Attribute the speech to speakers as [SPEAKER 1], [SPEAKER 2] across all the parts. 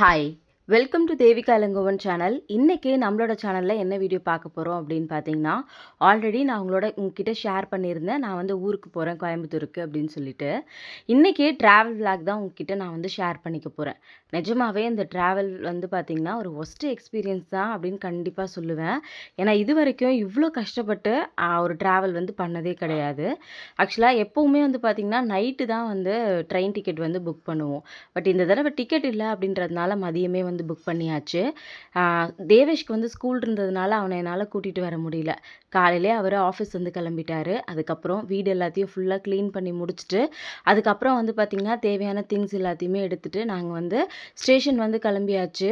[SPEAKER 1] Hi welcome to Devika Ilangovan channel இன்றைக்கி நம்மளோட சேனலில் என்ன வீடியோ பார்க்க போகிறோம் அப்படின்னு பார்த்தீங்கன்னா ஆல்ரெடி நான் உங்களோட உங்ககிட்ட ஷேர் பண்ணியிருந்தேன். நான் வந்து ஊருக்கு போகிறேன் கோயம்புத்தூருக்கு அப்படின்னு சொல்லிட்டு. இன்றைக்கி ட்ராவல் பிளாக் தான் உங்ககிட்ட நான் வந்து ஷேர் பண்ணிக்க போகிறேன் நிஜமாகவே இந்த ட்ராவல் வந்து பார்த்திங்கன்னா ஒரு ஒஸ்ட்டு எக்ஸ்பீரியன்ஸ் தான் அப்படின்னு கண்டிப்பாக சொல்லுவேன். ஏன்னா இது வரைக்கும் இவ்வளோ கஷ்டப்பட்டு ஒரு ட்ராவல் வந்து பண்ணதே கிடையாது. ஆக்சுவலாக எப்போவுமே வந்து பார்த்திங்கன்னா நைட்டு தான் வந்து ட்ரெயின் டிக்கெட் வந்து புக் பண்ணுவோம். பட் இந்த தடவை டிக்கெட் இல்லை அப்படின்றதுனால மதியமே வந்து புக் பண்ணியாச்சு. தேவேஷ்க்கு வந்து ஸ்கூல் இருந்ததுனால அவனை என்னால் கூட்டிகிட்டு வர முடியல. காலையிலே அவர் ஆஃபீஸ் வந்து கிளம்பிட்டாரு. அதுக்கப்புறம் வீடு எல்லாத்தையும் ஃபுல்லாக க்ளீன் பண்ணி முடிச்சுட்டு அதுக்கப்புறம் வந்து பார்த்திங்கன்னா தேவையான திங்ஸ் எல்லாத்தையுமே எடுத்துகிட்டு நாங்கள் வந்து ஸ்டேஷன் வந்து கிளம்பியாச்சு.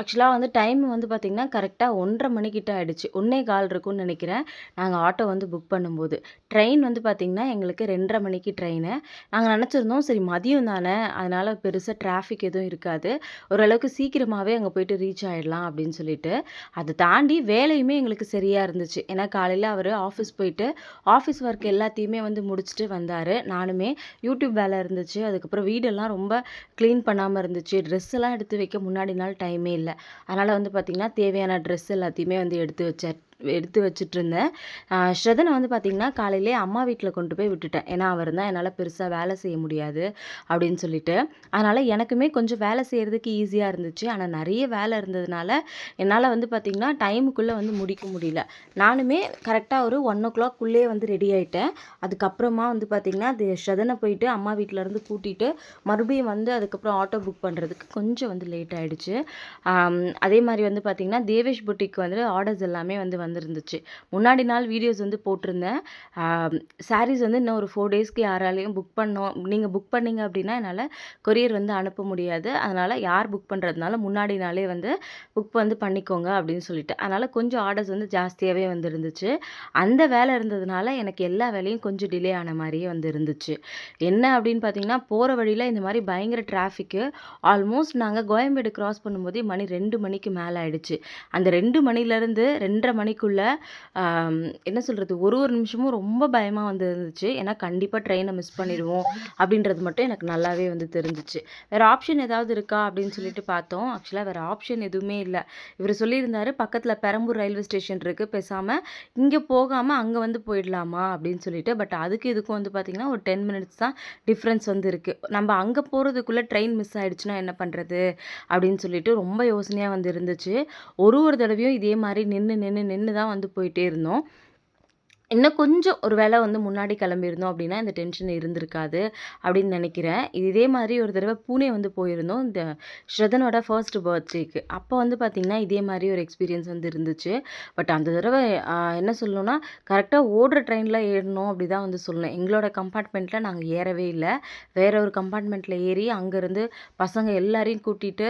[SPEAKER 1] ஆக்சுவலாக வந்து டைம் வந்து பார்த்திங்கன்னா கரெக்டாக ஒன்றரை மணிக்கிட்ட ஆகிடுச்சு ஒன்றே கால் இருக்கும்னு நினைக்கிறேன். நாங்கள் ஆட்டோ வந்து புக் பண்ணும்போது. ட்ரெயின் வந்து பார்த்திங்கன்னா எங்களுக்கு ரெண்டரை மணிக்கு ட்ரெயினு நாங்கள் நினச்சிருந்தோம் சரி மதியம் தானே. அதனால் பெருசாக டிராஃபிக் எதுவும் இருக்காது. ஒரு ஓரளவுக்கு சீக்கிரமாகவே அங்கே போயிட்டு ரீச் ஆகிடலாம் அப்படின்னு சொல்லிட்டு அதை தாண்டி வேலையுமே எங்களுக்கு சரியாக இருந்துச்சு. ஏன்னா காலையில் அவர் ஆஃபீஸ் போயிட்டு ஆஃபீஸ் ஒர்க் எல்லாத்தையுமே வந்து முடிச்சுட்டு வந்தார். நானுமே யூடியூப் வேலை இருந்துச்சு. அதுக்கப்புறம் வீடெல்லாம் ரொம்ப க்ளீன் பண்ணாமல் இருந்துச்சு. ட்ரெஸ் எல்லாம் எடுத்து வைக்க முன்னாடி நாள் டைமே இல்லை. அதனால் வந்து பார்த்திங்கன்னா தேவையான ட்ரெஸ் எல்லாத்தையுமே வந்து எடுத்து வச்சேன். எடுத்து வச்சுட்ருந்தேன். ஸ்ரதனை வந்து பார்த்திங்கன்னா காலையிலே அம்மா வீட்டில் கொண்டு போய் விட்டுட்டேன். ஏன்னா அவர் தான் என்னால் பெருசாக வேலை செய்ய முடியாது அப்படின்னு சொல்லிட்டு. அதனால் எனக்குமே கொஞ்சம் வேலை செய்கிறதுக்கு ஈஸியாக இருந்துச்சு. ஆனால் நிறைய வேலை இருந்ததுனால என்னால் வந்து பார்த்திங்கன்னா டைமுக்குள்ளே வந்து முடிக்க முடியல. நானுமே கரெக்டாக ஒரு ஒன் ஓ கிளாக்குள்ளேயே வந்து ரெடி ஆகிட்டேன் அதுக்கப்புறமா வந்து பார்த்திங்கன்னா அது ஸ்ரதனை போயிட்டு அம்மா வீட்டிலேருந்து கூட்டிகிட்டு மறுபடியும் வந்து அதுக்கப்புறம் ஆட்டோ புக் பண்ணுறதுக்கு கொஞ்சம் வந்து லேட் ஆகிடுச்சு அதே மாதிரி வந்து பார்த்திங்கன்னா தேவேஷ் புட்டிக்கு வந்து ஆர்டர்ஸ் எல்லாமே வந்து வந்திருந்துச்சு. முன்னாடி நாள் வீடியோஸ் வந்து போட்டிருந்தேன். சாரீஸ் வந்து இன்னும் ஒரு ஃபோர் டேஸ்க்கு யாராலையும் புக் பண்ணோம் நீங்கள் புக் பண்ணீங்க அப்படின்னா என்னால் கொரியர் வந்து அனுப்ப முடியாது. அதனால் யார் புக் பண்ணுறதுனால முன்னாடி நாளே வந்து புக் வந்து பண்ணிக்கோங்க அப்படின்னு சொல்லிட்டு. அதனால் கொஞ்சம் ஆர்டர்ஸ் வந்து ஜாஸ்தியாகவே வந்துருந்துச்சு. அந்த வேலை இருந்ததுனால எனக்கு எல்லா வேலையும் கொஞ்சம் டிலே ஆன மாதிரியே வந்து இருந்துச்சு என்ன அப்படின்னு பார்த்தீங்கன்னா போகிற வழியில் இந்த மாதிரி பயங்கர டிராஃபிக்கு ஆல்மோஸ்ட் நாங்கள் கோயம்பேடு கிராஸ் பண்ணும்போதே மணி ரெண்டு மணிக்கு மேலே ஆயிடுச்சு. அந்த ரெண்டு மணிலேருந்து ரெண்டரை மணிக்குள்ளே என்ன சொல்கிறது ஒரு ஒரு நிமிஷமும் ரொம்ப பயமாக வந்து இருந்துச்சு. ஏன்னா கண்டிப்பாக ட்ரெயினை மிஸ் பண்ணிடுவோம் அப்படின்றது மட்டும் எனக்கு நல்லாவே வந்து தெரிஞ்சிச்சு. வேறு ஆப்ஷன் ஏதாவது இருக்கா அப்படின்னு சொல்லிட்டு பார்த்தோம். ஆக்சுவலாக வேறு ஆப்ஷன் எதுவுமே இல்லை. இவர் சொல்லியிருந்தார் பக்கத்தில் பெரம்பூர் ரயில்வே ஸ்டேஷன் இருக்குது பேசாமல் இங்கே போகாமல் அங்கே வந்து போயிடலாமா? அப்படின்னு சொல்லிட்டு. பட் அதுக்கு இதுக்கும் வந்து பார்த்திங்கன்னா ஒரு டென் மினிட்ஸ் தான் டிஃப்ரென்ஸ் வந்து இருக்குது நம்ம அங்கே போகிறதுக்குள்ளே ட்ரெயின் மிஸ் ஆயிடுச்சுன்னா என்ன பண்ணுறது அப்படின்னு சொல்லிட்டு ரொம்ப யோசனையாக வந்து இருந்துச்சு. ஒரு ஒரு தடவையும் இதே மாதிரி நின்று நின்று நின்று தான் வந்து போயிட்டே இருந்தோம். இன்னும் கொஞ்சம் ஒரு வேளை வந்து முன்னாடி கிளம்பியிருந்தோம் அப்படின்னா இந்த டென்ஷன் இருந்திருக்காது அப்படின்னு நினைக்கிறேன். இதே மாதிரி ஒரு தடவை பூனே வந்து போயிருந்தோம். இந்த ஸ்ரதனோட ஃபர்ஸ்ட் பர்த்டேக்கு அப்போ வந்து பார்த்திங்கன்னா இதே மாதிரி ஒரு எக்ஸ்பீரியன்ஸ் வந்து இருந்துச்சு. பட் அந்த தடவை என்ன சொல்லணும்னா கரெக்டாக ஓடுற ட்ரெயினில் ஏறணும் அப்படி தான் வந்து சொல்லணும். எங்களோட கம்பார்ட்மெண்ட்டில் நாங்கள் ஏறவே இல்லை. வேற ஒரு கம்பார்ட்மெண்ட்டில் ஏறி அங்கேருந்து பசங்க எல்லாரையும் கூட்டிகிட்டு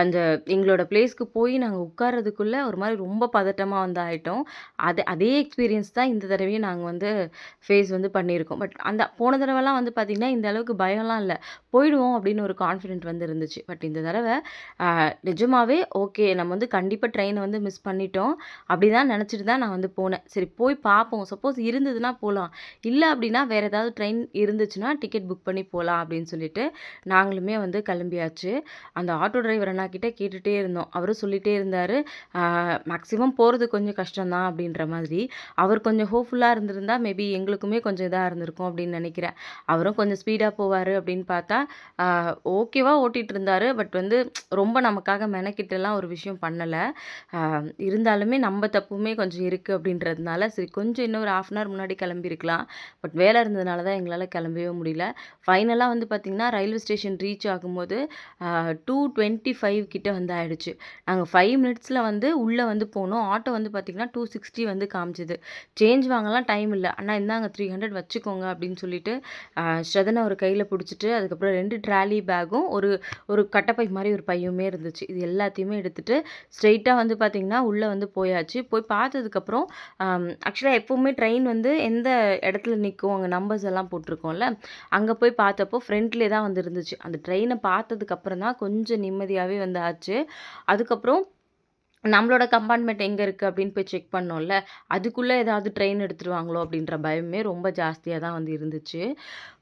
[SPEAKER 1] அந்த எங்களோட பிளேஸ்க்கு போய் நாங்கள் உட்கார்றதுக்குள்ளே ஒரு மாதிரி ரொம்ப பதட்டமாக வந்து ஆகிட்டோம் அது அதே எக்ஸ்பீரியன்ஸ் தான் இந்த தடவை தடவையும் நாங்கள் வந்து ஃபேஸ் வந்து பண்ணியிருக்கோம். பட் அந்த போன தடவைலாம் வந்து பார்த்திங்கன்னா இந்த அளவுக்கு பயம்லாம் இல்லை. போயிடுவோம் அப்படின்னு ஒரு கான்ஃபிடென்ட் வந்து இருந்துச்சு. பட் இந்த தடவை நிஜமாகவே ஓகே நம்ம வந்து கண்டிப்பாக ட்ரெயினை வந்து மிஸ் பண்ணிட்டோம். அப்படி தான் நினச்சிட்டு தான் நான் வந்து போனேன். சரி போய் பார்ப்போம் சப்போஸ் இருந்ததுன்னா போகலாம் இல்லை அப்படின்னா வேறு ஏதாவது ட்ரெயின் இருந்துச்சுன்னா டிக்கெட் புக் பண்ணி போகலாம் அப்படின்னு சொல்லிட்டு நாங்களுமே வந்து கிளம்பியாச்சு. அந்த ஆட்டோ டிரைவர் அண்ணா கிட்டே கேட்டுகிட்டே இருந்தோம். அவரும் சொல்லிகிட்டே இருந்தார். மேக்ஸிமம் போகிறது கொஞ்சம் கஷ்டம்தான் அப்படின்ற மாதிரி. அவர் கொஞ்சம் ஸ்லோஃபுல்லாக இருந்திருந்தால் மேபி எங்களுக்குமே கொஞ்சம் இதாக இருந்திருக்கும் அப்படின்னு நினைக்கிறேன். அவரும் கொஞ்சம் ஸ்பீடாக போவார் அப்படின்னு பார்த்தா ஓகேவாக ஓட்டிகிட்டு இருந்தார். பட் வந்து ரொம்ப நமக்காக மெனக்கிட்டெல்லாம் ஒரு விஷயம் பண்ணலை. இருந்தாலுமே நம்ம தப்புமே கொஞ்சம் இருக்குது அப்படின்றதுனால சரி கொஞ்சம் இன்னும் ஒரு ஆஃப் அன் ஹவர் முன்னாடி கிளம்பியிருக்கலாம் பட் வேலை இருந்ததுனால தான் எங்களால் கிளம்பவே முடியல. ஃபைனலாக வந்து பார்த்திங்கன்னா ரயில்வே ஸ்டேஷன் ரீச் ஆகும்போது டூ டுவெண்ட்டி ஃபைவ் கிட்டே வந்து ஆயிடுச்சு. நாங்கள் ஃபைவ் மினிட்ஸில் வந்து உள்ளே வந்து போனோம். ஆட்டோ வந்து பார்த்திங்கன்னா டூ சிக்ஸ்டி வந்து காமிச்சிது. சேஞ்ச் வாங்கலாம் டைம் இல்லை. அண்ணா இந்தாங்க த்ரீ ஹண்ட்ரட் வச்சுக்கோங்க அப்படின்னு சொல்லிட்டு ஸ்ரதனை ஒரு கையில் பிடிச்சிட்டு அதுக்கப்புறம் ரெண்டு ட்ராலி பேக்கும் ஒரு ஒரு கட்டப்பை மாதிரி ஒரு பையுமே இருந்துச்சு. இது எல்லாத்தையுமே எடுத்துட்டு ஸ்ட்ரெயிட்டாக வந்து பார்த்திங்கன்னா உள்ளே வந்து போயாச்சு. போய் பார்த்ததுக்கப்புறம் ஆக்சுவலாக எப்போவுமே ட்ரெயின் வந்து எந்த இடத்துல நிற்கும் அங்கே நம்பர்ஸ் எல்லாம் போட்டிருக்கோம்ல அங்கே போய் பார்த்தப்போ ஃப்ரண்ட்லேயே தான் வந்து இருந்துச்சு. அந்த ட்ரெயினை பார்த்ததுக்கப்புறம் தான் கொஞ்சம் நிம்மதியாகவே வந்து ஆச்சு அதுக்கப்புறம் நம்மளோட கம்பார்ட்மெண்ட் எங்கே இருக்குது அப்படின்னு போய் செக் பண்ணோம்ல. அதுக்குள்ளே ஏதாவது ட்ரெயின் எடுத்துருவாங்களோ அப்படின்ற பயமே ரொம்ப ஜாஸ்தியாக தான் வந்து இருந்துச்சு.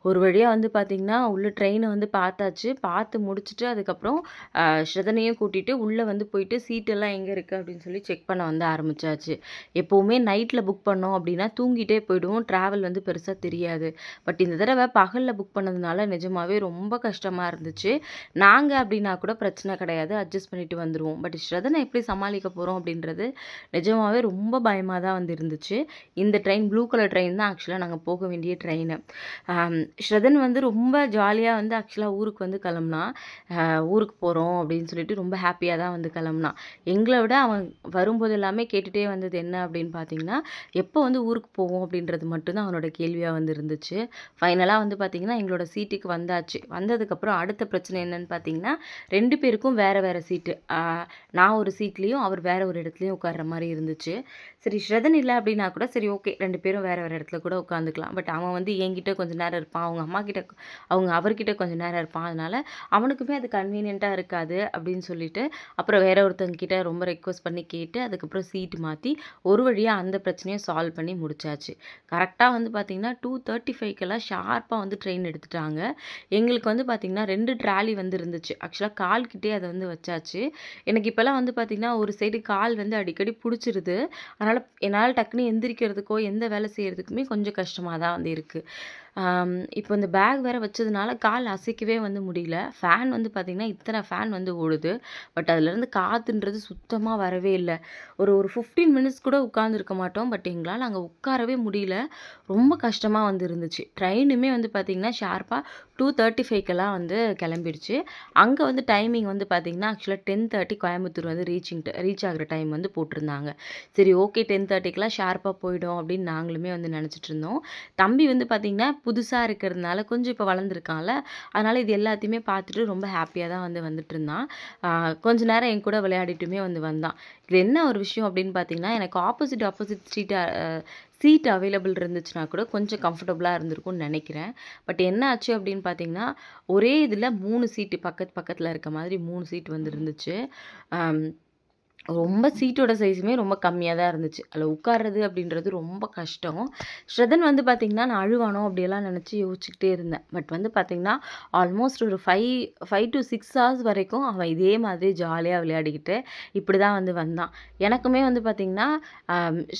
[SPEAKER 1] ஒரு வழியாக வந்து பார்த்திங்கன்னா உள்ளே ட்ரெயினை வந்து பார்த்தாச்சு. பார்த்து முடிச்சுட்டு அதுக்கப்புறம் ஸ்ரதனையும் கூட்டிகிட்டு உள்ளே வந்து போயிட்டு சீட்டெல்லாம் எங்கே இருக்குது அப்படின்னு சொல்லி செக் பண்ண வந்து ஆரம்பித்தாச்சு எப்போவுமே நைட்டில் புக் பண்ணோம் அப்படின்னா தூங்கிட்டே போயிடுவோம். ட்ராவல் வந்து பெருசாக தெரியாது. பட் இந்த தடவை பகலில் புக் பண்ணதுனால நிஜமாகவே ரொம்ப கஷ்டமாக இருந்துச்சு. நாங்கள் அப்படின்னா கூட பிரச்சனை கிடையாது. அட்ஜஸ்ட் பண்ணிட்டு வந்துடுவோம் பட் ஸ்ரதனை எப்படி சமாளிக்க போகிறோம் அப்படின்றது நிஜமாகவே ரொம்ப பயமாக தான் வந்து இருந்துச்சு. இந்த ட்ரெயின் ப்ளூ கலர் ட்ரெயின் தான் ஆக்சுவலாக நாங்கள் போக வேண்டிய ட்ரெயினு. ஸ்ரதன் வந்து ரொம்ப ஜாலியாக வந்து ஆக்சுவலாக ஊருக்கு வந்து கிளம்புனா ஊருக்கு போகிறோம் அப்படின்னு சொல்லிட்டு ரொம்ப ஹாப்பியாக தான் வந்து கிளம்புனா எங்களை விட அவன் வரும்போது எல்லாமே கேட்டுகிட்டே வந்தது என்ன அப்படின்னு பார்த்தீங்கன்னா, எப்போ வந்து ஊருக்கு போவோம் அப்படின்றது மட்டும்தான் அவனோட கேள்வியாக வந்து இருந்துச்சு. ஃபைனலாக வந்து பார்த்தீங்கன்னா, எங்களோட சீட்டுக்கு வந்தாச்சு. வந்ததுக்கப்புறம் அடுத்த பிரச்சனை என்னன்னு பார்த்தீங்கன்னா, ரெண்டு பேருக்கும் வேறு வேறு சீட்டு. நான் ஒரு சீட்லேயும் அவர் வேறு ஒரு இடத்துலையும் உட்கார்ற மாதிரி இருந்துச்சு. சரி ஸ்ரதன் இல்லை அப்படின்னா கூட சரி ஓகே ரெண்டு பேரும் வேறு வேற இடத்துல கூட உட்காந்துக்கலாம். பட் அவன் வந்து என்கிட்ட கொஞ்ச நேரம் இருப்பான். அவங்க அம்மாகிட்ட அவங்க அவர்கிட்ட கொஞ்சம் நேரம் இருப்பான். அதனால அவனுக்குமே அது கன்வீனியண்ட்டாக இருக்காது அப்படின்னு சொல்லிட்டு, அப்புறம் வேற ஒருத்தவங்க கிட்ட ரொம்ப ரெக்வஸ்ட் பண்ணி கேட்டு, அதுக்கப்புறம் சீட் மாற்றி ஒரு வழியாக அந்த பிரச்சனையை சால்வ் பண்ணி முடிச்சாச்சு. கரெக்டாக வந்து பார்த்தீங்கன்னா, 2:35க்கெல்லாம் ஷார்ப்பா வந்து ட்ரெயின் எடுத்துட்டாங்க. எங்களுக்கு வந்து பார்த்திங்கன்னா ரெண்டு ட்ராலி வந்து இருந்துச்சு. ஆக்சுவலாக கால்கிட்டே அதை வந்து வச்சாச்சு. எனக்கு இப்போல்லாம் வந்து பார்த்திங்கன்னா ஒரு சைடு கால் வந்து அடிக்கடி பிடிச்சிருது அதனால் என்னால் டக்குன்னு எந்திரிக்கிறதுக்கோ, எந்த வேலை செய்கிறதுக்குமே கொஞ்சம் கஷ்டமாக தான் வந்து இருக்குது இப்போ இந்த பேக் வேறு வச்சதுனால கால் அசைக்கவே வந்து முடியல. ஃபேன் வந்து பார்த்திங்கன்னா இத்தனை ஃபேன் வந்து ஓடுது. பட் அதுலேருந்து காத்துன்றது சுத்தமாக வரவே இல்லை ஒரு ஒரு 15 மினிட்ஸ் கூட உட்காந்துருக்க மாட்டோம். பட் எங்களால் அங்கே உட்காரவே முடியல. ரொம்ப கஷ்டமாக வந்து இருந்துச்சு. ட்ரெயினுமே வந்து பார்த்திங்கன்னா ஷார்ப்பாக டூ தேர்ட்டி ஃபைவ்க்கெல்லாம் வந்து கிளம்பிடுச்சு. அங்கே வந்து டைமிங் வந்து பார்த்தீங்கன்னா, ஆக்சுவலா 10:30 கோயம்புத்தூர் வந்து ரீச்சிங் ரீச் ஆகுற டைம் வந்து போட்டிருந்தாங்க. சரி ஓகே டென் தேர்ட்டிக்கெலாம் ஷார்ப்பாக போயிடும் அப்படின்னு நாங்களுமே வந்து நினச்சிட்டு இருந்தோம். தம்பி வந்து பார்த்திங்கன்னா புதுசாக இருக்கிறதுனால கொஞ்சம் இப்போ வளர்ந்துருக்கான்ல, அதனால் இது எல்லாத்தையுமே பார்த்துட்டு ரொம்ப ஹாப்பியாக தான் வந்து வந்துட்டு இருந்தான் கொஞ்ச நேரம் என் கூட விளையாடிட்டுமே வந்து வந்தான். இது என்ன ஒரு விஷயம் அப்படின்னு பார்த்தீங்கன்னா, எனக்கு ஆப்போசிட் ஆப்போசிட் ஸ்ட்ரீட்டாக சீட் அவைலபிள் இருந்துச்சுன்னா கூட கொஞ்சம் கம்ஃபர்டபுளாக இருந்திருக்கும்னு நினைக்கிறேன் பட் என்ன ஆச்சு அப்படின்னு பார்த்தீங்கன்னா, ஒரே இதில் மூணு சீட்டு பக்கத்து பக்கத்தில் இருக்க மாதிரி மூணு சீட் வந்து இருந்துச்சு. ரொம்ப சீட்டோட சைஸுமே ரொம்ப கம்மியாக தான் இருந்துச்சு. அதில் உட்கார்றது அப்படின்றது ரொம்ப கஷ்டம். ஸ்ரதன் வந்து பார்த்திங்கன்னா நான் அழுவானோ அப்படியெல்லாம் நினச்சி யோசிச்சுக்கிட்டே இருந்தேன். பட் வந்து பார்த்திங்கன்னா ஆல்மோஸ்ட் ஒரு 5 5 டூ சிக்ஸ் ஹவர்ஸ் வரைக்கும் அவன் இதே மாதிரி ஜாலியாக விளையாடிக்கிட்டு இப்படி தான் வந்து வந்தான். எனக்குமே வந்து பார்த்திங்கன்னா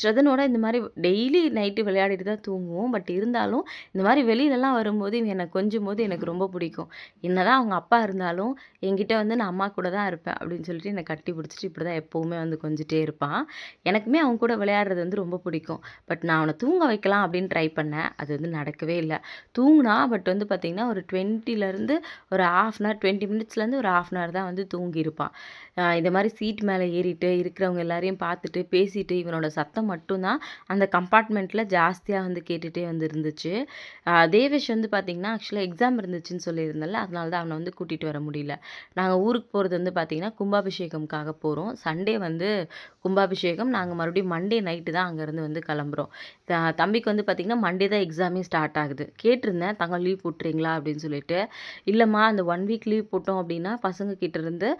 [SPEAKER 1] ஸ்ரதனோட இந்த மாதிரி டெய்லி நைட்டு விளையாடிட்டு தான் தூங்குவோம். பட் இருந்தாலும் இந்த மாதிரி வெளிலலாம் வரும்போது இவன் என்னை கொஞ்சம் போது எனக்கு ரொம்ப பிடிக்கும். என்னதான் அவங்க அப்பா இருந்தாலும், என்கிட்ட வந்து நான் அம்மா கூட தான் இருப்பேன் அப்படின்னு சொல்லிட்டு என்னை கட்டி பிடிச்சிட்டு இப்படி தான் எப்போவுமே வந்து கொஞ்சிட்டே இருப்பான். எனக்குமே அவன் கூட விளையாடுறது வந்து ரொம்ப பிடிக்கும். பட் நான் அவனை தூங்க வைக்கலாம் அப்படின்னு ட்ரை பண்ணேன். அது வந்து நடக்கவே இல்லை தூங்கினா பட் வந்து பார்த்தீங்கன்னா, ஒரு 20லருந்து ஒரு 1/2 அன் ஹவர் 20 மினிட்ஸ்லேருந்து ஒரு 1/2 அன் ஹவர் தான் வந்து தூங்கியிருப்பான். இந்த மாதிரி சீட் மேலே ஏறிட்டு இருக்கிறவங்க எல்லாரையும் பார்த்துட்டு, பேசிட்டு இவனோட சத்தம் மட்டும் தான் அந்த கம்பார்ட்மெண்ட்டில் ஜாஸ்தியாக வந்து கேட்டுகிட்டே வந்து இருந்துச்சு. தேவேஷ் வந்து பார்த்திங்கன்னா ஆக்சுவலாக எக்ஸாம் இருந்துச்சுன்னு சொல்லியிருந்தேன்ல, அதனால தான் அவனை வந்து கூட்டிகிட்டு வர முடியல. நாங்கள் ஊருக்கு போகிறது வந்து பார்த்தீங்கன்னா, கும்பாபிஷேகம்க்காக போகிறோம் சண்டே வந்து கும்பாபிஷேகம். நாங்கள் மறுபடியும் மண்டே நைட்டு தான் அங்கேருந்து வந்து கிளம்புறோம். தம்பிக்கு வந்து பார்த்திங்கன்னா மண்டே தான் எக்ஸாமே ஸ்டார்ட் ஆகுது. கேட்டிருந்தேன், தங்க லீவ் போட்டுறீங்களா?" அப்படின்னு சொல்லிட்டு. இல்லைம்மா அந்த ஒன் வீக் லீவ் போட்டோம் அப்படின்னா, பசங்க கிட்டேருந்து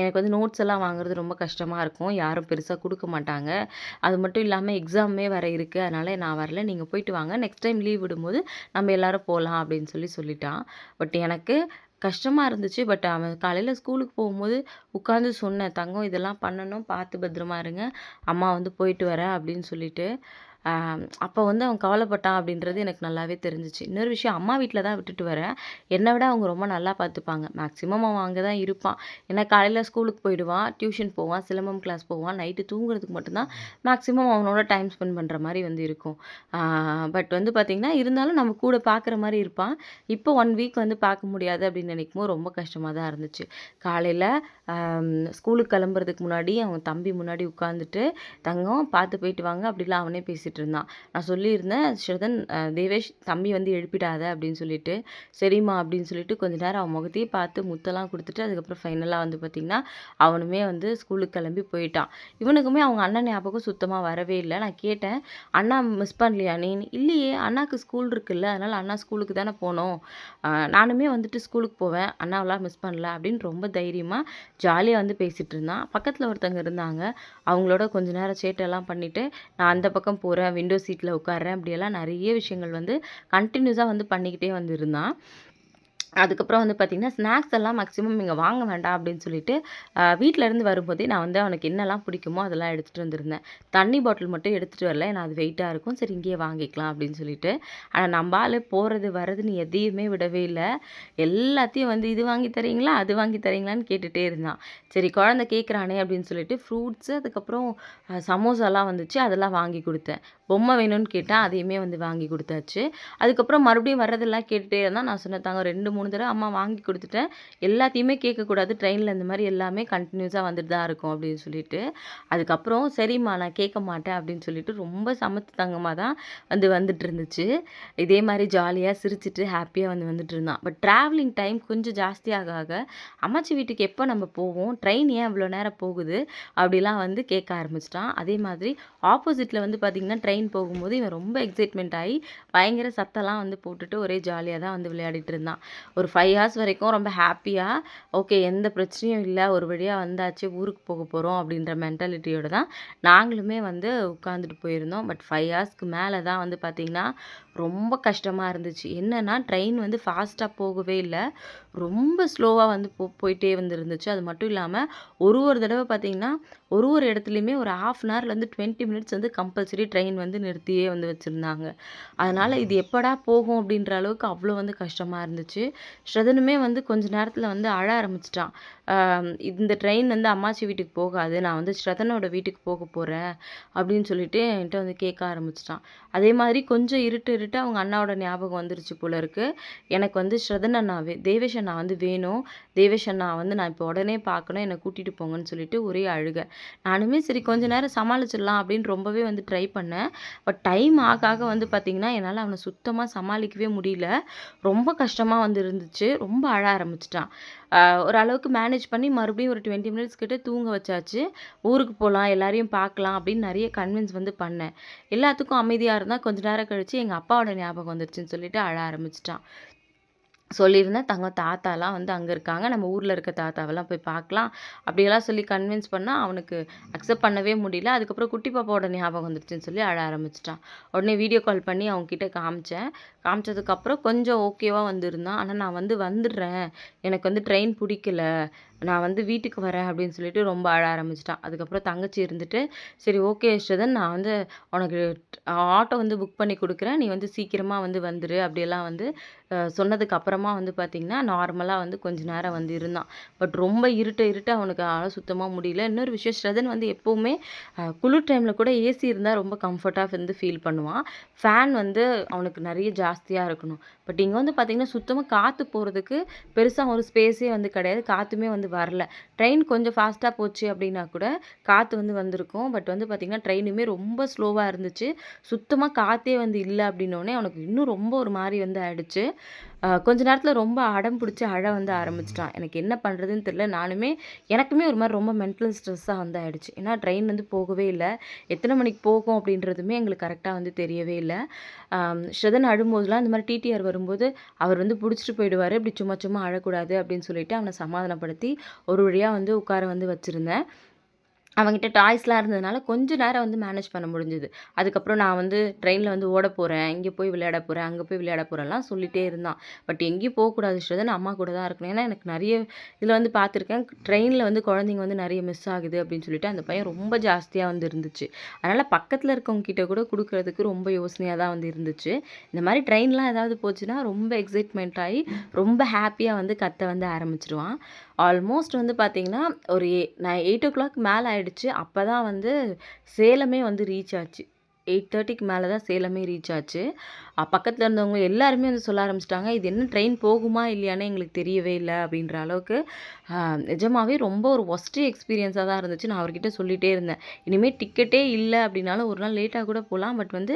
[SPEAKER 1] எனக்கு வந்து நோட்ஸ் எல்லாம் வாங்குறது ரொம்ப கஷ்டமாக இருக்கும். யாரும் பெருசாக கொடுக்க மாட்டாங்க. அது மட்டும் இல்லாமல் எக்ஸாமுமே வர இருக்குது அதனால் நான் வரல. நீங்கள் போயிட்டு வாங்க. நெக்ஸ்ட் டைம் லீவ் விடும்போது நம்ம எல்லோரும் போகலாம் அப்படின்னு சொல்லி சொல்லிட்டான். பட் எனக்கு கஷ்டமாக இருந்துச்சு. பட் அவன் காலையில் ஸ்கூலுக்கு போகும்போது உட்காந்து சொன்னேன், "தங்கம் இதெல்லாம் பண்ணணும். பார்த்து பத்திரமா இருங்க. அம்மா வந்து போயிட்டு வரேன்." அப்படின்னு சொல்லிட்டு. அப்போ வந்து அவன் கவலைப்பட்டான் அப்படின்றது எனக்கு நல்லாவே தெரிஞ்சுச்சு. இன்னொரு விஷயம் அம்மா வீட்டில் தான் விட்டுட்டு வரேன். என்னை விட அவங்க ரொம்ப நல்லா பார்த்துப்பாங்க. மேக்ஸிமம் அவன் அங்கே தான் இருப்பான். ஏன்னா காலையில் ஸ்கூலுக்கு போயிடுவான், டியூஷன் போவான், சிலம்பம் கிளாஸ் போவான். நைட்டு தூங்குறதுக்கு மட்டும்தான் மேக்ஸிமம் அவனோட டைம் ஸ்பெண்ட் பண்ணுற மாதிரி வந்து இருக்கும். பட் வந்து பார்த்திங்கன்னா இருந்தாலும் நம்ம கூட பார்க்குற மாதிரி இருப்பான். இப்போ ஒன் வீக் வந்து பார்க்க முடியாது அப்படின்னு நினைக்கும்போது ரொம்ப கஷ்டமாக தான் இருந்துச்சு. காலையில் ஸ்கூலுக்கு கிளம்புறதுக்கு முன்னாடி அவன் தம்பி முன்னாடி உட்காந்துட்டு, "தங்கம் பார்த்து போயிட்டு வாங்க." அப்படிலாம் அவனே பேசி பேசிகிட்டு இருந்தான். நான் சொல்லியிருந்தேன், "ஸ்ரதன் தேவேஷ் தம்பி வந்து எழுப்பிடாத" அப்படின்னு சொல்லிட்டு. "சரிம்மா" அப்படின்னு சொல்லிட்டு கொஞ்ச நேரம் அவன் முகத்தையே பார்த்து முத்தம்லாம் கொடுத்துட்டு அதுக்கப்புறம் ஃபைனலாக வந்து பார்த்திங்கன்னா அவனுமே வந்து ஸ்கூலுக்கு கிளம்பி போயிட்டான். இவனுக்குமே அவங்க அண்ணன் ஞாபகம் சுத்தமாக வரவே இல்லை நான் கேட்டேன், "அண்ணா மிஸ் பண்ணலையா நீ "இல்லையே அண்ணாக்கு ஸ்கூல் இருக்குல்ல, அதனால் அண்ணா ஸ்கூலுக்கு தானே போனோம் நானுமே வந்துட்டு ஸ்கூலுக்கு போவேன். அண்ணாவெல்லாம் மிஸ் பண்ணல" அப்படின்னு ரொம்ப தைரியமாக ஜாலியாக வந்து பேசிகிட்டு இருந்தான். பக்கத்தில் ஒருத்தவங்க இருந்தாங்க. அவங்களோட கொஞ்ச நேரம் சேட்டெல்லாம் பண்ணிவிட்டு நான் அந்த பக்கம் போகிறேன் போகிறேன் விண்டோ சீட்ல உட்கார்றேன், அப்படியெல்லாம் நிறைய விஷயங்கள் வந்து கண்டினியூஸாக வந்து பண்ணிக்கிட்டே வந்து இருந்தான். அதுக்கப்புறம் வந்து பார்த்தீங்கன்னா, ஸ்நாக்ஸ் எல்லாம் மேக்ஸிமம் இங்கே வாங்க வேண்டாம் அப்படின்னு சொல்லிட்டு, வீட்டிலேருந்து வரும்போதே நான் வந்து அவனுக்கு என்னெல்லாம் பிடிக்குமோ அதெல்லாம் எடுத்துகிட்டு வந்திருந்தேன். தண்ணி பாட்டில் மட்டும் எடுத்துகிட்டு வரல. ஏன்னா அது வெயிட்டாக இருக்கும். சரி இங்கேயே வாங்கிக்கலாம் அப்படின்னு சொல்லிட்டு. ஆனால் நம்ப போகிறது போறது, வரதுன்னு எதையுமே விடவே இல்லை எல்லாத்தையும் வந்து "இது வாங்கி தரீங்களா அது வாங்கி தரீங்களான்னு கேட்டுகிட்டே இருந்தான். சரி குழந்தை கேட்குறானே அப்படின்னு சொல்லிட்டு ஃப்ரூட்ஸு அதுக்கப்புறம் சமோசாலாம் வந்துச்சு. அதெல்லாம் வாங்கி கொடுத்தேன் பொம்மை வேணும்னு கேட்டால் அதையுமே வந்து வாங்கி கொடுத்தாச்சு அதுக்கப்புறம் மறுபடியும் வர்றதெல்லாம் கேட்டுகிட்டே இருந்தால் நான் சொன்னேன், தாங்க ரெண்டு மூணு தடவை அம்மா வாங்கி கொடுத்துட்டேன் எல்லாத்தையுமே கேட்கக்கூடாது. ட்ரெயினில் இந்த மாதிரி எல்லாமே கண்டினியூஸாக வந்துட்டு தான் இருக்கும்" அப்படின்னு சொல்லிட்டு. அதுக்கப்புறம் "சரிம்மா நான் கேட்க மாட்டேன்" அப்படின்னு சொல்லிட்டு ரொம்ப சமத்து தங்கமாக தான் வந்து வந்துட்டு இருந்துச்சு. இதே மாதிரி ஜாலியாக சிரிச்சிட்டு ஹாப்பியாக வந்து வந்துட்டு இருந்தான். பட் ட்ராவலிங் டைம் கொஞ்சம் ஜாஸ்தியாக ஆக "அம்மாச்சி வீட்டுக்கு எப்போ நம்ம போவோம்? ட்ரெயின் ஏன் இவ்வளோ நேரம் போகுது?" அப்படிலாம் வந்து கேட்க ஆரம்பிச்சிட்டான் அதே மாதிரி ஆப்போசிட்டில் வந்து பார்த்தீங்கன்னா, ட்ரெயின் போகும்போது இவன் ரொம்ப எக்ஸைட்மெண்ட் ஆகி பயங்கர சத்தம்லாம் வந்து போட்டுட்டு ஒரே ஜாலியாக தான் வந்து விளையாடிட்டு இருந்தான். ஒரு ஃபைவ் ஹார்ஸ் வரைக்கும் ரொம்ப ஹாப்பியாக "ஓகே எந்த பிரச்சனையும் இல்லை ஒரு வழியாக வந்தாச்சு. ஊருக்கு போக போகிறோம் அப்படின்ற மென்டாலிட்டியோடு தான் நாங்களுமே வந்து உட்காந்துட்டு போயிருந்தோம். பட் ஃபைவ் ஹார்ஸ்க்கு மேலே தான் வந்து பார்த்திங்கன்னா ரொம்ப கஷ்டமா இருந்துச்சு. என்னன்னா, ட்ரெயின் வந்து ஃபாஸ்ட்டா போகவே இல்ல. ரொம்ப ஸ்லோவா வந்து போ போயிட்டே வந்து இருந்துச்சு. அது மட்டும் இல்லாம, ஒரு ஒரு தடவ பார்த்தீங்கன்னா, ஒரு ஒரு இடத்துலயுமே ஒரு 1/2 அன் ஹவர்லேருந்து 20 மினிட்ஸ் வந்து கம்பல்சரி ட்ரெயின் வந்து நிறுத்தியே வந்து வச்சிருந்தாங்க. அதனால இது எப்படா போகும் அப்படின்ற அளவுக்கு அவ்வளோ வந்து கஷ்டமா இருந்துச்சு. ஸ்ரதனுமே வந்து கொஞ்ச நேரத்துல வந்து அழ ஆரம்பிச்சுட்டான். "இந்த ட்ரெயின் வந்து அம்மாச்சி வீட்டுக்கு போகாது. நான் வந்து ஸ்ரதனோட வீட்டுக்கு போக போகிறேன் அப்படின்னு சொல்லிட்டு என்கிட்ட வந்து கேட்க ஆரம்பிச்சிட்டான் அதே மாதிரி கொஞ்சம் இருட்டு இருட்டு அவங்க அண்ணாவோட ஞாபகம் வந்துருச்சு போல இருக்கு. "எனக்கு வந்து ஸ்ரதன் அண்ணா வே தேவேஷ் அண்ணா வந்து வேணும். தேவேஷ் அண்ணா வந்து நான் இப்போ உடனே பார்க்கணும். என்னை கூட்டிகிட்டு போங்கன்னு" சொல்லிட்டு ஒரே அழுக நானுமே சரி கொஞ்ச நேரம் சமாளிச்சிடலாம் அப்படின்னு ரொம்பவே வந்து ட்ரை பண்ணேன். பட் டைம் ஆக ஆக வந்து பார்த்தீங்கன்னா, என்னால் அவனை சுத்தமாக சமாளிக்கவே முடியல. ரொம்ப கஷ்டமாக வந்து இருந்துச்சு. ரொம்ப அழ ஆரம்பிச்சிட்டான் ஓரளவுக்கு மேனேஜ் பண்ணி மறுபடியும் ஒரு 20 மினிட்ஸ் கிட்டே தூங்க வச்சாச்சு. ஊருக்கு போகலாம் எல்லாரையும் பார்க்கலாம் அப்படின்னு நிறைய கன்வின்ஸ் வந்து பண்ணேன். எல்லாத்துக்கும் அமைதியாக இருந்தால் கொஞ்ச நேரம் கழித்து எங்கள் அப்பாவோட ஞாபகம் வந்துருச்சுன்னு சொல்லிட்டு அழ ஆரம்பிச்சிட்டான் சொல்லியிருந்தேன், தங்க தாத்தாலாம் வந்து அங்கே இருக்காங்க. நம்ம ஊரில் இருக்க தாத்தாவெல்லாம் போய் பார்க்கலாம்" அப்படியெல்லாம் சொல்லி கன்வின்ஸ் பண்ணால் அவனுக்கு அக்செப்ட் பண்ணவே முடியல. அதுக்கப்புறம் குட்டி பாப்பாவோட ஞாபகம் வந்துருச்சுன்னு சொல்லி அழ ஆரம்பிச்சிட்டான் உடனே வீடியோ கால் பண்ணி அவன்கிட்ட காமிச்சேன். காமிச்சதுக்கப்புறம் கொஞ்சம் ஓகேவாக வந்திருந்தான் ஆனால் நான் வந்து வந்துடுறேன். எனக்கு வந்து ட்ரெயின் பிடிக்கல நான் வந்து வீட்டுக்கு வரேன்" அப்படின்னு சொல்லிட்டு ரொம்ப அழ ஆரம்பிச்சிட்டான் அதுக்கப்புறம் தங்கச்சி இருந்துட்டு, "சரி ஓகே ஸ்ரதன் நான் வந்து உனக்கு ஆட்டோ வந்து புக் பண்ணி கொடுக்குறேன் நீ வந்து சீக்கிரமாக வந்து வந்துரு" அப்படியெல்லாம் வந்து சொன்னதுக்கு அப்புறமா வந்து பார்த்தீங்கன்னா, நார்மலாக வந்து கொஞ்ச நேரம் வந்து இருந்தான். பட் ரொம்ப இருட்ட இருட்ட அவனுக்கு ஆனால் சுத்தமாக முடியல. இன்னொரு விஷயம் ஸ்ரதன் வந்து எப்போவுமே குளிர் டைமில் கூட ஏசி இருந்தால் ரொம்ப கம்ஃபர்ட்டா வந்து ஃபீல் பண்ணுவான். ஃபேன் வந்து அவனுக்கு நிறைய ஜாஸ்தியாக இருக்கணும். பட் இங்கே வந்து பார்த்திங்கன்னா சுத்தமாக காற்று போகிறதுக்கு பெருசாக ஒரு ஸ்பேஸே வந்து கிடையாது. காற்றுமே வந்து வரல. ட்ரெயின் கொஞ்சம் ஃபாஸ்ட்டாக போச்சு அப்படின்னா கூட, காற்று வந்து வந்திருக்கும். பட் வந்து பார்த்திங்கன்னா ட்ரெயினுமே ரொம்ப ஸ்லோவாக இருந்துச்சு. சுத்தமாக காற்றே வந்து இல்லை அப்படின்னோடனே அவனுக்கு இன்னும் ரொம்ப ஒரு மாதிரி வந்து ஆயிடுச்சு. கொஞ்ச நேரத்தில் ரொம்ப அடம் பிடிச்சி அழ வந்து ஆரம்பிச்சிட்டான் எனக்கு என்ன பண்ணுறதுன்னு தெரியல. நானுமே எனக்குமே ஒரு மாதிரி ரொம்ப மென்டல் ஸ்ட்ரெஸ்ஸாக வந்து ஆகிடுச்சு ஏன்னா ட்ரெயின் வந்து போகவே இல்லை எத்தனை மணிக்கு போகும் அப்படின்றதுமே எங்களுக்கு கரெக்டாக வந்து தெரியவே இல்லை ஸ்ரதன் அழும்போதெல்லாம் இந்த மாதிரி டிடிஆர் வரும்போது, அவர் வந்து பிடிச்சிட்டு போயிடுவார் இப்படி சும்மா சும்மா அழக்கூடாது அப்படின்னு சொல்லிட்டு அவனை சமாதானப்படுத்தி, ஒரு வழியாக வந்து உட்கார வந்து வச்சுருந்தேன் அவங்ககிட்ட டாய்ஸ்லாம் இருந்ததுனால கொஞ்ச நேரம் வந்து மேனேஜ் பண்ண முடிஞ்சது. அதுக்கப்புறம் நான் வந்து ட்ரெயினில் வந்து ஓட போகிறேன் இங்கே போய் விளையாட போகிறேன் அங்கே போய் விளையாட போகிறேன்லாம் சொல்லிகிட்டே இருந்தான். பட் எங்கேயும் போக்கூடாது நான் அம்மா கூட தான் இருக்கணும். ஏன்னா எனக்கு நிறைய இதில் வந்து பார்த்துருக்கேன். ட்ரெயினில் வந்து குழந்தைங்க வந்து நிறைய மிஸ் ஆகுது அப்படின்னு சொல்லிட்டு அந்த பையன் ரொம்ப ஜாஸ்தியாக வந்து இருந்துச்சு. அதனால் பக்கத்தில் இருக்கவங்க கிட்ட கூட கொடுக்கறதுக்கு ரொம்ப யோசனையாக தான் வந்து இருந்துச்சு. இந்த மாதிரி ட்ரெயின்லாம் ஏதாவது போச்சுன்னா ரொம்ப எக்ஸைட்மெண்ட் ஆகி ரொம்ப ஹாப்பியாக வந்து கத்த வந்து ஆரம்பிச்சிருவான் ஆல்மோஸ்ட் வந்து பார்த்திங்கன்னா ஒரு எ நான் 8:00 மேல ஆயிடுச்சு. அப்பதான் வந்து சேலமே வந்து ரீச் ஆச்சு. எயிட் தேர்ட்டிக்கு மேலே தான் சேலமே ரீச் ஆச்சு. பக்கத்தில் இருந்தவங்க எல்லாருமே வந்து சொல்ல ஆரம்பிச்சிட்டாங்க "இது என்ன ட்ரெயின் போகுமா இல்லையானே எங்களுக்கு தெரியவே இல்லை அப்படின்ற அளவுக்கு நிஜமாகவே நிஜமாவே ரொம்ப ஒரு ஒஸ்ட்டு எக்ஸ்பீரியன்ஸாக தான் இருந்துச்சு. நான் அவர்கிட்ட சொல்லிகிட்டே இருந்தேன். இனிமேல் டிக்கெட்டே இல்லை அப்படின்னாலும் ஒரு நாள் லேட்டாக கூட போகலாம் பட் வந்து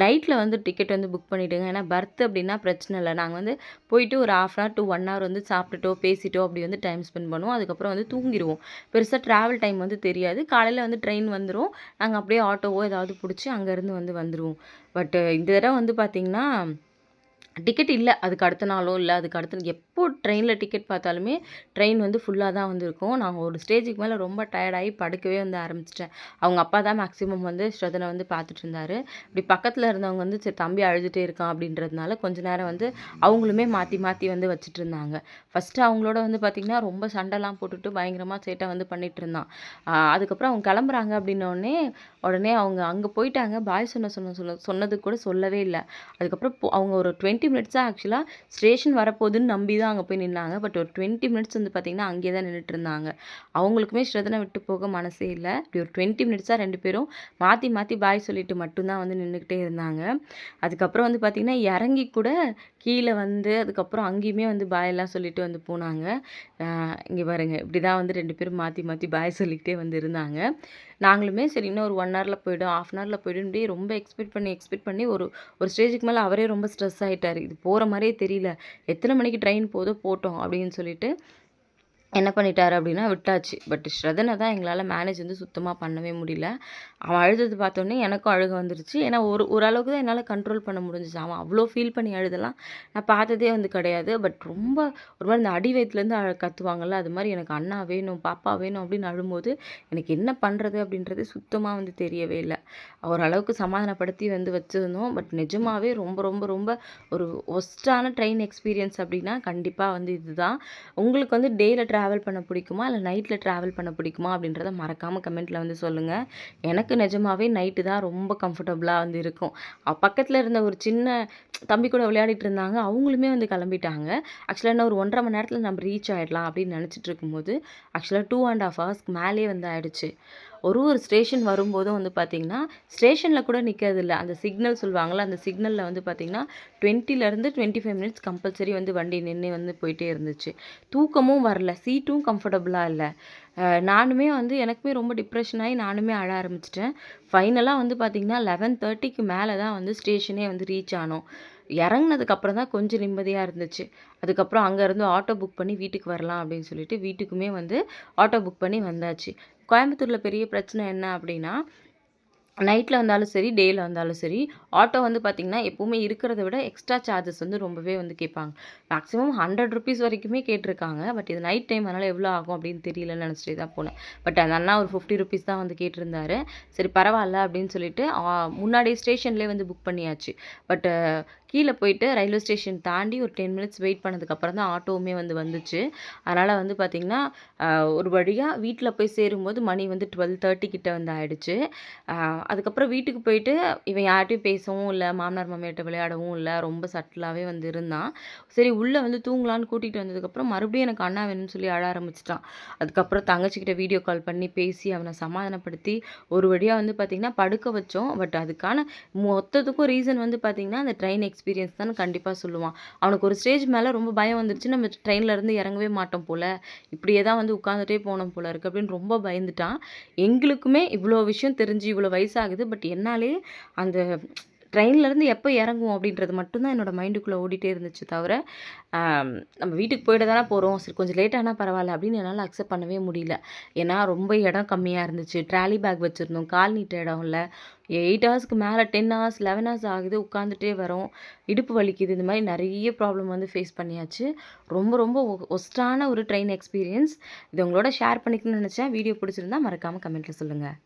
[SPEAKER 1] நைட்டில் வந்து டிக்கெட் வந்து புக் பண்ணிவிடுங்க ஏன்னா பர்த் அப்படின்னா பிரச்சனை இல்லை நாங்கள் வந்து போயிட்டு ஒரு 1/2 அன் ஹவர் டூ 1 ஹவர் வந்து சாப்பிட்டுட்டோ, பேசிட்டோ அப்படி வந்து டைம் ஸ்பெண்ட் பண்ணுவோம். அதுக்கப்புறம் வந்து தூங்கிடுவோம் பெருசாக ட்ராவல் டைம் வந்து தெரியாது. காலையில் வந்து ட்ரெயின் வந்துடும் நாங்கள் அப்படியே ஆட்டோவோ ஏதாவது பிடிச்சி அங்கேருந்து வந்து வந்துடுவோம் பட்டு இந்த தடவை வந்து பார்த்திங்கன்னா டிக்கெட் இல்லை. அதுக்கு அடுத்த நாளோ, இல்லை அதுக்கு அடுத்து எப்போது ட்ரெயினில் டிக்கெட் பார்த்தாலுமே, ட்ரெயின் வந்து ஃபுல்லாக தான் வந்திருக்கும் நாங்கள் ஒரு ஸ்டேஜுக்கு மேலே ரொம்ப டயர்டாகி படுக்கவே வந்து ஆரம்பிச்சிட்டேன் அவங்க அப்பா தான் மேக்ஸிமம் வந்து ஸ்ரதனை வந்து பார்த்துட்டு இருந்தாரு. இப்படி பக்கத்தில் இருந்தவங்க வந்து, "சரி தம்பி அழுதுட்டே இருக்கான்." அப்படின்றதுனால கொஞ்ச நேரம் வந்து அவங்களுமே மாற்றி மாற்றி வந்து வச்சுட்டுருந்தாங்க. ஃபர்ஸ்ட்டு அவங்களோட வந்து பார்த்திங்கன்னா ரொம்ப சண்டைலாம் போட்டுட்டு பயங்கரமாக சேட்டை வந்து பண்ணிகிட்டு இருந்தான் அதுக்கப்புறம் அவங்க கிளம்புறாங்க அப்படின்னோடனே உடனே அவங்க அங்கே போயிட்டாங்க. பாய் சொன்ன சொன்ன சொல்ல சொன்னதுக்கு கூட சொல்லவே இல்லை அதுக்கப்புறம் அவங்க ஒரு டுவெண்ட்டி மினிட்ஸாக ஆக்சுவலாக ஸ்டேஷன் வரப்போகுதுன்னு நம்பி தான் அங்கே போய் நின்னாங்க. பட் ஒரு 20 மினிட்ஸ் வந்து பார்த்தீங்கன்னா, அங்கேயே தான் நின்றுட்டு இருந்தாங்க அவங்களுக்குமே ஸ்ரதனை விட்டு போக மனசே இல்லை இப்படி ஒரு டுவெண்ட்டி மினிட்ஸாக ரெண்டு பேரும் மாற்றி மாற்றி பாய் சொல்லிட்டு மட்டும்தான் வந்து நின்றுக்கிட்டே இருந்தாங்க. அதுக்கப்புறம் வந்து பார்த்திங்கன்னா இறங்கி கூட கீழே வந்து அதுக்கப்புறம் அங்கேயுமே வந்து பாயெல்லாம் சொல்லிட்டு வந்து போனாங்க. இங்கே பாருங்கள் பாருங்க, இப்படி தான் வந்து ரெண்டு பேரும் மாற்றி மாற்றி பாய் சொல்லிக்கிட்டே வந்து இருந்தாங்க. நாங்களுமே சரி இன்னும் ஒரு ஒன் ஹவரில் போய்டும் ஆஃப் அன் ஹவரில் போயிடும் இப்படி ரொம்ப எக்ஸ்பெக்ட் பண்ணி எக்ஸ்பெக்ட் பண்ணி ஒரு ஒரு ஸ்டேஜுக்கு மேலே அவரே ரொம்ப ஸ்ட்ரெஸ் ஆகிட்டார் இது போகிற மாதிரியே தெரியல. எத்தனை மணிக்கு ட்ரெயின் போதோ போட்டோம் அப்படின்னு சொல்லிட்டு, என்ன பண்ணிட்டார் அப்படின்னா விட்டாச்சு. பட் ஸ்ரதனை தான் எங்களால் மேனேஜ் வந்து சுத்தமாக பண்ணவே முடியல. அவன் அழுதது பார்த்தோன்னே எனக்கும் அழுக வந்துருச்சு. ஏன்னா ஒரு ஓரளவுக்கு தான் என்னால் கண்ட்ரோல் பண்ண முடிஞ்சிச்சு அவன் அவ்வளோ ஃபீல் பண்ணி அழுதலாம் நான் பார்த்ததே வந்து கிடையாது. பட் ரொம்ப ஒரு மாதிரி இந்த அடி வயித்துலேருந்து அழ கத்துவாங்கல்ல, அது மாதிரி எனக்கு அண்ணா வேணும், பாப்பா வேணும் அப்படின்னு அழும்போது, எனக்கு என்ன பண்ணுறது அப்படின்றது சுத்தமாக வந்து தெரியவே இல்லை ஓரளவுக்கு சமாதானப்படுத்தி வந்து வச்சுருந்தோம் பட் நிஜமாகவே ரொம்ப ரொம்ப ரொம்ப ஒரு ஒஸ்டான ட்ரெயின் எக்ஸ்பீரியன்ஸ் அப்படின்னா கண்டிப்பாக வந்து இதுதான். உங்களுக்கு வந்து டேல ட்ராவல் பண்ண பிடிக்குமா? இல்லை நைட்டில் ட்ராவல் பண்ண பிடிக்குமா? அப்படின்றத மறக்காமல் கமெண்ட்டில் வந்து சொல்லுங்கள் எனக்கு நிஜமாவே நைட்டு தான் ரொம்ப கம்ஃபர்டபுளாக வந்து இருக்கும். பக்கத்தில் இருந்த ஒரு சின்ன தம்பி கூட விளையாடிட்டு இருந்தாங்க. அவங்களுமே வந்து கிளம்பிட்டாங்க. ஆக்சுவலாக இன்னும் ஒரு 1 1/2 மணி நேரத்தில் நம்ம ரீச் ஆகிடலாம் அப்படின்னு நினச்சிட்டு இருக்கும்போது, ஆக்சுவலாக டூ அண்ட் ஆஃப் ஹவர்ஸ்க்கு மேலே வந்து ஆகிடுச்சு ஒரு ஒரு ஸ்டேஷன் வரும்போதும் வந்து பார்த்திங்கன்னா ஸ்டேஷனில் கூட நிக்கிறதில்ல. அந்த சிக்னல் சொல்லுவாங்கல்ல, அந்த சிக்னலில் வந்து பார்த்தீங்கன்னா, 20லருந்து 25 மினிட்ஸ் கம்பல்சரி வந்து வண்டி நின்று வந்து போயிட்டே இருந்துச்சு. தூக்கமும் வரல. சீட்டும் கம்ஃபர்டபுளாக இல்லை நானுமே வந்து எனக்குமே ரொம்ப டிப்ரெஷன் ஆகி நானுமே அழ ஆரம்பிச்சிட்டேன் ஃபைனலாக வந்து பார்த்திங்கன்னா லெவன் தேர்ட்டிக்கு மேலே தான் வந்து ஸ்டேஷனே வந்து ரீச் ஆனோம். இறங்கினதுக்கப்புறம் தான் கொஞ்சம் நிம்மதியாக இருந்துச்சு. அதுக்கப்புறம் அங்கேருந்து ஆட்டோ புக் பண்ணி வீட்டுக்கு வரலாம் அப்படின்னு சொல்லிட்டு, வீட்டுக்குமே வந்து ஆட்டோ புக் பண்ணி வந்தாச்சு. கோயம்புத்தூரில் பெரிய பிரச்சனை என்ன அப்படின்னா, நைட்டில் வந்தாலும் சரி, டேயில் வந்தாலும் சரி, ஆட்டோ வந்து பார்த்திங்கன்னா எப்போவுமே இருக்கிறத விட எக்ஸ்ட்ரா சார்ஜஸ் வந்து ரொம்பவே வந்து கேட்பாங்க. மேக்ஸிமம் ₹100 வரைக்குமே கேட்டிருக்காங்க. பட் இது நைட் டைம் அதனால் எவ்வளோ ஆகும் அப்படின்னு தெரியலன்னு நினச்சிட்டு தான் போனேன். பட் அந்த அண்ணா ஒரு ₹50 தான் வந்து கேட்டிருந்தாரு. சரி பரவாயில்ல அப்படின்னு சொல்லிட்டு, முன்னாடி ஸ்டேஷன்லேயே வந்து புக் பண்ணியாச்சு. பட் கீழே போயிட்டு ரயில்வே ஸ்டேஷன் தாண்டி ஒரு 10 மினிட்ஸ் வெயிட் பண்ணதுக்கப்புறம் தான் ஆட்டோவுமே வந்து வந்துச்சு. அதனால் வந்து பார்த்திங்கன்னா ஒரு வழியாக வீட்டில் போய் சேரும்போது மணி வந்து 12:30 கிட்ட வந்து ஆயிடுச்சு. அதுக்கப்புறம் வீட்டுக்கு போயிட்டு இவன் யார்ட்டயும் பேசவும் இல்லை மாமனார், மாமியார்கிட்ட விளையாடவும் இல்லை ரொம்ப சட்டிலாகவே வந்து இருந்தான். சரி உள்ளே வந்து தூங்கலான்னு கூட்டிகிட்டு வந்ததுக்கப்புறம் மறுபடியும் எனக்கு அண்ணா வேணும்னு சொல்லி அழ ஆரம்பிச்சிட்டான் அதுக்கப்புறம் தங்கச்சிக்கிட்ட வீடியோ கால் பண்ணி பேசி அவனை சமாதானப்படுத்தி, ஒரு வழியாக வந்து பார்த்தீங்கன்னா படுக்க வச்சோம். பட் அதுக்கான மொத்தத்துக்கும் ரீசன் வந்து பார்த்தீங்கன்னா, அந்த ட்ரெயின் எக்ஸ்பீரியன்ஸ் தான் கண்டிப்பா சொல்லுவான். அவனுக்கு ஒரு ஸ்டேஜ் மேல ரொம்ப பயம் வந்துருச்சு. நம்ம ட்ரெயின்ல இருந்து இறங்கவே மாட்டோம் போல. இப்படியே தான் வந்து உட்காந்துட்டே போனோம் போல இருக்கு அப்படின்னு ரொம்ப பயந்துட்டான். எங்களுக்குமே இவ்வளோ விஷயம் தெரிஞ்சு இவ்வளோ வயசாகுது. பட் என்னாலே அந்த ட்ரெயின்லேருந்து எப்போ இறங்குவோம் அப்படின்றது மட்டும் தான் மைண்டுக்குள்ளே ஓடிட்டே இருந்துச்சு தவிர, நம்ம வீட்டுக்கு போயிட்டு தானே போகிறோம் சரி கொஞ்சம் லேட் ஆனால் பரவாயில்ல அப்படின்னு என்னால் அக்செப்ட் பண்ணவே முடியல. ஏன்னா ரொம்ப இடம் கம்மியாக இருந்துச்சு. ட்ராலி பேக் வச்சுருந்தோம் கால் நீட்ட இடம் இல்லை எயிட் ஹவர்ஸ்க்கு மேலே டென் ஹவர்ஸ், 11 ஹவர்ஸ் ஆகுது. உட்காந்துட்டே வரோம். இடுப்பு வலிக்குது. இந்த மாதிரி நிறைய ப்ராப்ளம் வந்து ஃபேஸ் பண்ணியாச்சு. ரொம்ப ரொம்ப ஒ ஒரு ட்ரெயின் எக்ஸ்பீரியன்ஸ். இது உங்களோட ஷேர் பண்ணிக்கணும்னு நினச்சேன். வீடியோ பிடிச்சிருந்தா மறக்காமல் கமெண்ட்டில் சொல்லுங்கள்